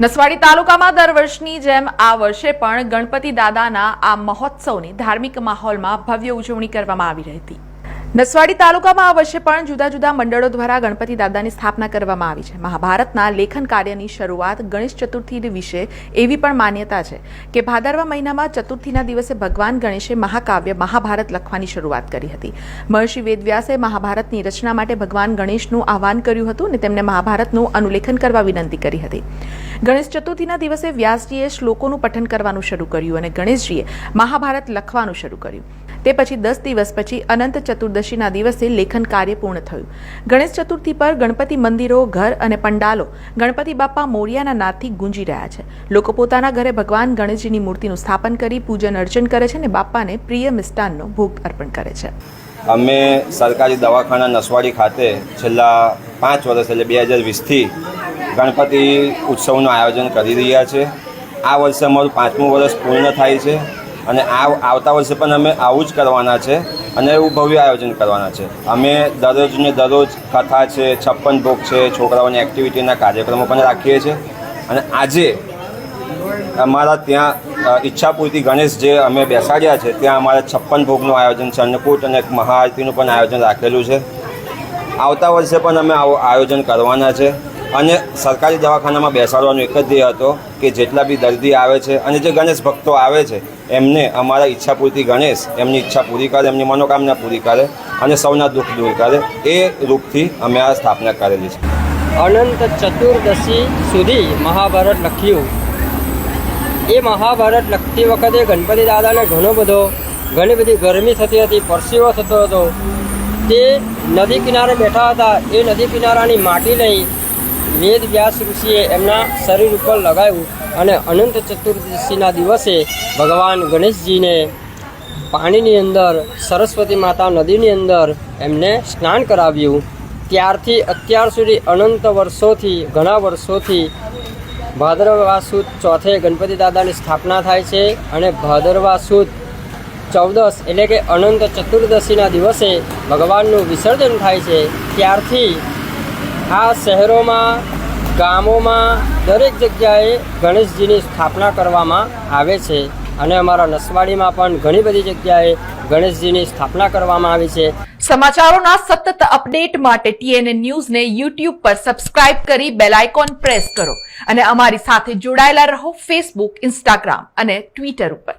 નસવાડી તાલુકામાં દર વર્ષની જેમ આ વર્ષે પણ ગણપતિ દાદાના આ મહોત્સવની ધાર્મિક માહોલમાં ભવ્ય ઉજવણી કરવામાં આવી રહી હતી નસવાડી તાલુકામાં આ વર્ષે પણ જુદા જુદા મંડળો દ્વારા ગણપતિ દાદાની સ્થાપના કરવામાં આવી છે. મહાભારતના લેખન કાર્યની શરૂઆત ગણેશ ચતુર્થી વિશે એવી પણ માન્યતા છે કે ભાદરવા મહિનામાં ચતુર્થીના દિવસે ભગવાન ગણેશે મહાકાવ્ય મહાભારત લખવાની શરૂઆત કરી હતી. મહર્ષિ વેદવ્યાસે મહાભારતની રચના માટે ભગવાન ગણેશનું આહવાન કર્યું હતું અને તેમને મહાભારતનું અનુલેખન કરવા વિનંતી કરી હતી. ગણેશ ચતુર્થીના દિવસે વ્યાસજીએ શ્લોકોનું પઠન કરવાનું શરૂ કર્યું અને ગણેશજીએ મહાભારત લખવાનું શરૂ કર્યું. તે પછી દસ દિવસ પછી અનંત ચતુર્દશીના દિવસે લેખન કાર્ય પૂર્ણ થયું. ગણેશ ચતુર્થી પર ગણપતિ મંદિરો, ઘર અને પંડાલો ગણપતિ બાપા મોરિયાના નાદથી ગુંજી રહ્યા છે. લોકો પોતાના ઘરે ભગવાન ગણેશજીની મૂર્તિનું સ્થાપન કરી પૂજન અર્ચન કરે છે અને બાપાને પ્રિય મિષ્ટાનનો ભોગ અર્પણ કરે છે. અમે સરકારી દવાખાના નસવાડી ખાતે છેલ્લા પાંચ વર્ષ એટલે બે હજાર વીસથી ગણપતિ ઉત્સવનું આયોજન કરી રહ્યા છે. આ વર્ષે અમારું પાંચમું વર્ષ પૂર્ણ થાય છે અને આ આવતા વર્ષે પણ અમે આવું જ કરવાના છે અને એવું ભવ્ય આયોજન કરવાના છે. અમે દરરોજને દરરોજ કથા છે, છપ્પન ભોગ છે, છોકરાઓની એક્ટિવિટીના કાર્યક્રમો પણ રાખીએ છીએ. અને આજે અમારા ત્યાં ઈચ્છાપૂર્તિ ગણેશ જે અમે બેસાડ્યા છે, ત્યાં અમારે છપ્પન ભોગનું આયોજન છે. અન્નકૂટ અને મહાઆરતીનું પણ આયોજન રાખેલું છે. આવતા વર્ષે પણ અમે આવું આયોજન કરવાના છે. અને સરકારી દવાખાનામાં બેસાડવાનો એક જ ધ્યેય હતો કે જેટલા બી દર્દી આવે છે અને જે ગણેશ ભક્તો આવે છે, એમને અમારા ઈચ્છાપૂર્તિ ગણેશ, એમની ઈચ્છા પૂરી કરે, એમની મનોકામના પૂરી કરે અને સૌના દુઃખ દૂર કરે, એ રૂપથી અમે આ સ્થાપના કરેલી છે. અનંત ચતુર્દશી સુધી મહાભારત લખ્યું. એ મહાભારત લખતી વખતે ગણપતિ દાદાને ઘણો બધો, ઘણી બધી ગરમી થતી હતી, પરસીવો થતો હતો. તે નદી કિનારે બેઠા હતા. એ નદી કિનારાની માટી લઈ વેદ વ્યાસ ઋષિએ એમના શરીર ઉપર લગાવ્યું અને અનંત ચતુર્દશીના દિવસે ભગવાન ગણેશજીને પાણીની અંદર, સરસ્વતી માતા નદીની અંદર એમને સ્નાન કરાવ્યું. ત્યારથી અત્યાર સુધી અનંત વર્ષોથી, ઘણા વર્ષોથી ભાદરવા સુદ ચોથે ગણપતિ દાદાની સ્થાપના થાય છે અને ભાદરવા સુદ ચૌદસ એટલે કે અનંત ચતુર્દશીના દિવસે ભગવાનનું વિસર્જન થાય છે. ત્યારથી આ શહેરોમાં, ગામોમાં, દરેક જગ્યાએ ગણેશજીની સ્થાપના કરવામાં આવે છે અને અમારા નસવાડીમાં પણ ઘણી બધી જગ્યાએ ગણેશજીની સ્થાપના કરવામાં આવી છે. સમાચારોના સતત અપડેટ માટે ટીએનએ ન્યૂઝને યુટ્યુબ પર સબસ્ક્રાઇબ કરી બેલ આઇકોન પ્રેસ કરો અને અમારી સાથે જોડાયેલા રહો ફેસબુક ઇન્સ્ટાગ્રામ અને ટ્વિટર ઉપર.